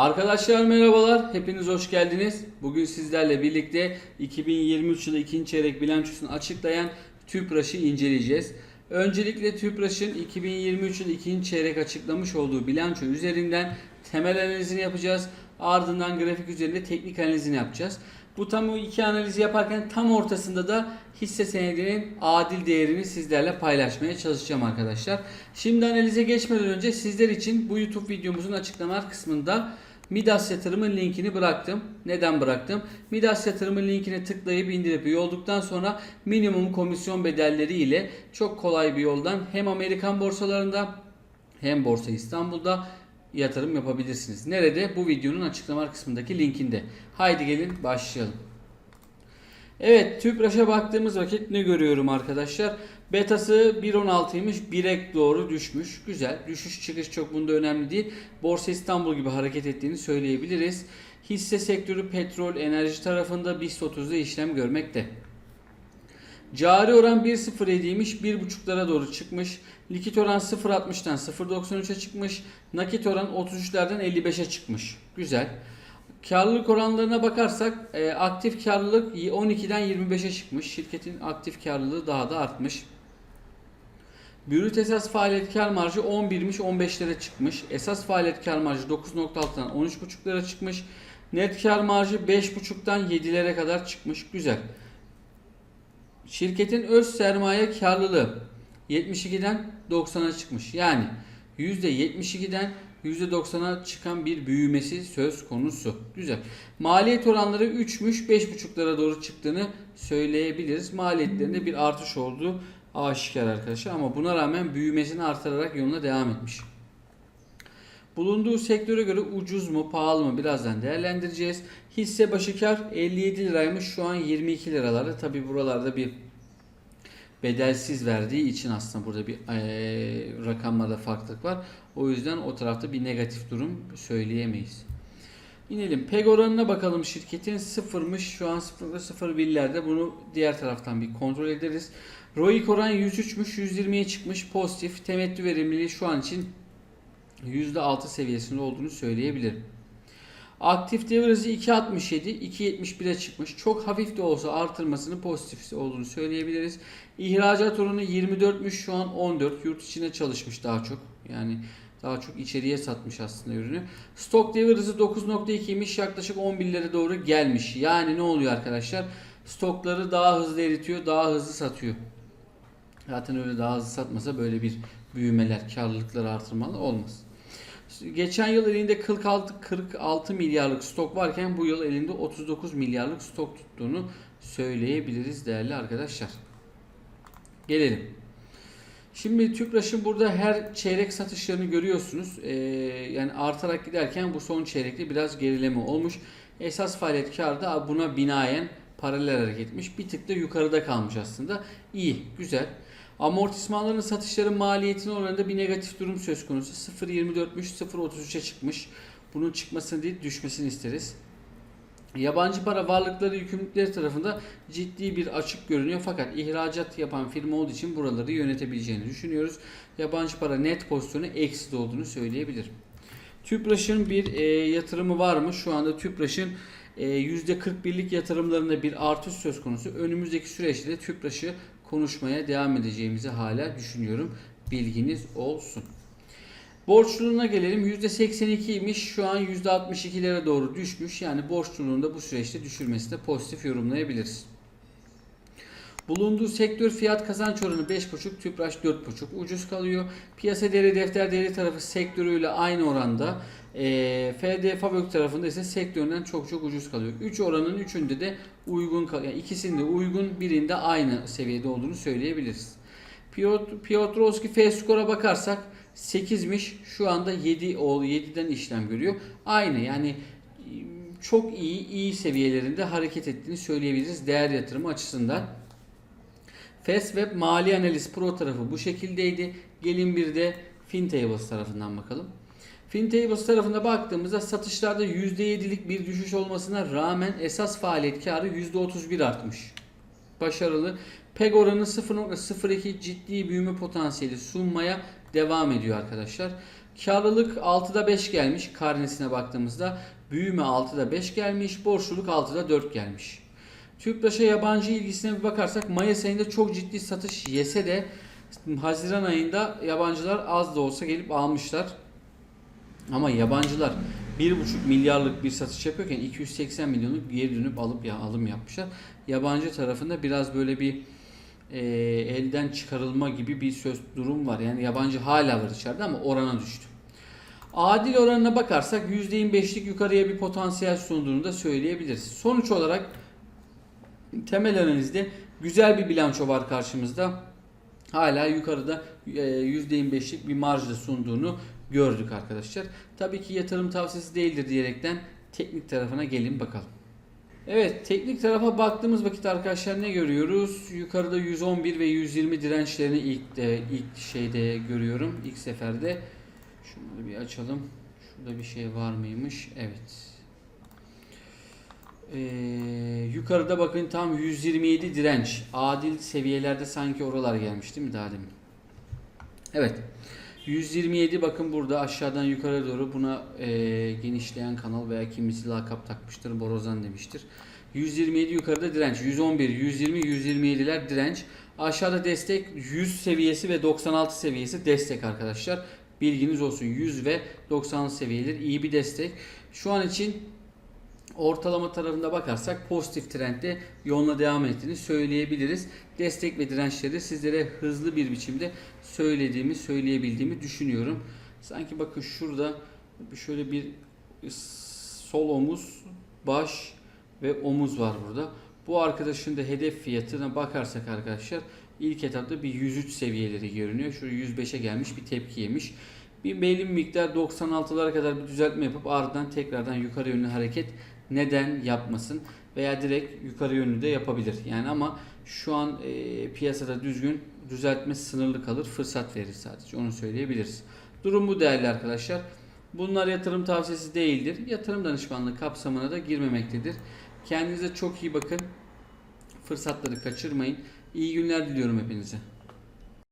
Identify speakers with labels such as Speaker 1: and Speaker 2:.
Speaker 1: Arkadaşlar merhabalar, hepiniz hoş geldiniz. Bugün sizlerle birlikte 2023 yılı ikinci çeyrek bilançosunu açıklayan TÜPRAŞ'ı inceleyeceğiz. Öncelikle TÜPRAŞ'ın 2023 yılı ikinci çeyrek açıklamış olduğu bilanço üzerinden temel analizini yapacağız. Ardından grafik üzerinde teknik analizini yapacağız. Bu tam o iki analizi yaparken tam ortasında da hisse senedinin adil değerini sizlerle paylaşmaya çalışacağım arkadaşlar. Şimdi analize geçmeden önce sizler için bu YouTube videomuzun açıklamalar kısmında Midas yatırımın linkini bıraktım. Neden bıraktım? Midas yatırımın linkine tıklayıp indirip üye olduktan sonra minimum komisyon bedelleri ile çok kolay bir yoldan hem Amerikan borsalarında hem Borsa İstanbul'da yatırım yapabilirsiniz. Nerede? Bu videonun açıklamalar kısmındaki linkinde. Haydi gelin başlayalım. Evet TÜPRAŞ'a baktığımız vakit ne görüyorum arkadaşlar? Betası 1.16'ymış 1'e doğru düşmüş. Güzel. Düşüş çıkış çok bunda önemli değil. Borsa İstanbul gibi hareket ettiğini söyleyebiliriz. Hisse sektörü petrol, enerji tarafında BIST 30'da işlem görmekte. Cari oran 1.07'ymiş 1.5'lara doğru çıkmış. Likit oran 0.60'dan 0.93'e çıkmış. Nakit oran 33'lerden 55'e çıkmış. Güzel. Karlılık oranlarına bakarsak e, aktif karlılık 12'den 25'e çıkmış. Şirketin aktif karlılığı daha da artmış. Brüt esas faaliyet kar marjı 11'miş 15'lere çıkmış. Esas faaliyet kar marjı 9.6'dan 13.5'lara çıkmış. Net kar marjı 5.5'tan 7'lere kadar çıkmış. Güzel. Şirketin öz sermaye karlılığı 72'den 90'a çıkmış. Yani %72'den %90'a çıkan bir büyümesi söz konusu. Güzel. Maliyet oranları 3'müş 5.5'lara doğru çıktığını söyleyebiliriz. Maliyetlerinde bir artış olduğu aşikar arkadaşlar ama buna rağmen büyümesini artırarak yoluna devam etmiş. Bulunduğu sektöre göre ucuz mu pahalı mı birazdan değerlendireceğiz. Hisse başı kar 57 liraymış şu an 22 liralarda. Tabi buralarda bir bedelsiz verdiği için aslında burada bir eee, rakamlarda farklılık var. O yüzden o tarafta bir negatif durum söyleyemeyiz. İnelim. PEG oranına bakalım şirketin sıfırmış. Şu an 0.01'lerde bunu diğer taraftan bir kontrol ederiz. ROIC oran 103'müş 120'ye çıkmış pozitif. Temettü verimliliği şu an için %6 seviyesinde olduğunu söyleyebilirim. Aktif devir hızı 2.67, 2.71'e çıkmış. Çok hafif de olsa artırmasının pozitif olduğunu söyleyebiliriz. İhracat oranı 24'müş şu an 14. Yurt içine çalışmış daha çok. Yani daha çok içeriye satmış aslında ürünü. Stok devir hızı 9.2'ymiş yaklaşık 11'lere doğru gelmiş. Yani ne oluyor arkadaşlar? Stokları daha hızlı eritiyor, daha hızlı satıyor. Zaten öyle daha hızlı satmasa böyle bir büyümeler, karlılıkları artırmalı olmaz. Geçen yıl elinde 46, 46 milyarlık stok varken bu yıl elinde 39 milyarlık stok tuttuğunu söyleyebiliriz değerli arkadaşlar. Gelelim. Şimdi Tüpraş'ın burada her çeyrek satışlarını görüyorsunuz. Ee, yani artarak giderken bu son çeyrekte biraz gerileme olmuş. Esas faaliyet karı da buna binaen paralel hareket etmiş. Bir tık da yukarıda kalmış aslında. İyi, güzel. Amortismanların satışların maliyetine oranında bir negatif durum söz konusu. 0.24'müş 0.33'e çıkmış. Bunun çıkmasını değil düşmesini isteriz. Yabancı para varlıkları yükümlülükleri tarafında ciddi bir açık görünüyor fakat ihracat yapan firma olduğu için buraları yönetebileceğini düşünüyoruz. Yabancı para net pozisyonu eksi olduğunu söyleyebilirim. Tüpraş'ın bir e, yatırımı var mı? Şu anda Tüpraş'ın e, %41'lik yatırımlarında bir artış söz konusu. Önümüzdeki süreçte de Tüpraş'ı konuşmaya devam edeceğimizi hala düşünüyorum. Bilginiz olsun. Borçluluğuna gelelim. %82'ymiş. Şu an %62'lere doğru düşmüş. Yani borçluluğunu da bu süreçte düşürmesi de pozitif yorumlayabiliriz. Bulunduğu sektör fiyat kazanç oranı 5.5, Tüpraş 4.5 ucuz kalıyor. Piyasa değeri defter değeri tarafı sektörüyle aynı oranda. E, FD Fabrik tarafında ise sektöründen çok çok ucuz kalıyor. 3 oranın üçünde de uygun yani ikisinde uygun birinde aynı seviyede olduğunu söyleyebiliriz. Piotr, Piotrowski F skora bakarsak 8'miş. Şu anda 7 oldu. 7'den işlem görüyor. Aynı yani çok iyi iyi seviyelerinde hareket ettiğini söyleyebiliriz değer yatırımı açısından. Fastweb Mali Analiz Pro tarafı bu şekildeydi. Gelin bir de FinTables tarafından bakalım. FinTables tarafında baktığımızda satışlarda %7'lik bir düşüş olmasına rağmen esas faaliyet karı %31 artmış. Başarılı. PEG oranı 0.02 ciddi büyüme potansiyeli sunmaya devam ediyor arkadaşlar. Karlılık 6'da 5 gelmiş karnesine baktığımızda. Büyüme 6'da 5 gelmiş. Borçluluk 6'da 4 gelmiş. Tüpraş'a yabancı ilgisine bir bakarsak Mayıs ayında çok ciddi satış yese de Haziran ayında yabancılar az da olsa gelip almışlar. Ama yabancılar 1,5 milyarlık bir satış yapıyorken 280 milyonluk geri dönüp alıp ya alım yapmışlar. Yabancı tarafında biraz böyle bir e, elden çıkarılma gibi bir söz durum var. Yani yabancı hala var içeride ama orana düştü. Adil oranına bakarsak %25'lik yukarıya bir potansiyel sunduğunu da söyleyebiliriz. Sonuç olarak temel analizde güzel bir bilanço var karşımızda. Hala yukarıda e, %25'lik bir marjda sunduğunu gördük arkadaşlar. Tabii ki yatırım tavsiyesi değildir diyerekten teknik tarafına gelin bakalım. Evet teknik tarafa baktığımız vakit arkadaşlar ne görüyoruz? Yukarıda 111 ve 120 dirençlerini ilk de ilk şeyde görüyorum. ilk seferde. Şunları bir açalım. Şurada bir şey var mıymış? Evet. Ee, yukarıda bakın tam 127 direnç. Adil seviyelerde sanki oralar gelmiş değil mi daha demin? Evet. 127 bakın burada aşağıdan yukarı doğru buna e, genişleyen kanal veya kimisi lakap takmıştır. Borazan demiştir. 127 yukarıda direnç. 111, 120, 127'ler direnç. Aşağıda destek 100 seviyesi ve 96 seviyesi destek arkadaşlar. Bilginiz olsun. 100 ve 96 seviyeleri iyi bir destek. Şu an için ortalama tarafında bakarsak pozitif trendde yoluna devam ettiğini söyleyebiliriz. Destek ve dirençleri sizlere hızlı bir biçimde söylediğimi, söyleyebildiğimi düşünüyorum. Sanki bakın şurada şöyle bir sol omuz, baş ve omuz var burada. Bu arkadaşın da hedef fiyatına bakarsak arkadaşlar ilk etapta bir 103 seviyeleri görünüyor. Şurada 105'e gelmiş bir tepki yemiş. Bir belli bir miktar 96'lara kadar bir düzeltme yapıp ardından tekrardan yukarı yönlü hareket neden yapmasın veya direkt yukarı yönlü de yapabilir. Yani ama şu an e, piyasada düzgün düzeltme sınırlı kalır. Fırsat verir sadece. Onu söyleyebiliriz. Durum bu değerli arkadaşlar. Bunlar yatırım tavsiyesi değildir. Yatırım danışmanlığı kapsamına da girmemektedir. Kendinize çok iyi bakın. Fırsatları kaçırmayın. İyi günler diliyorum hepinize.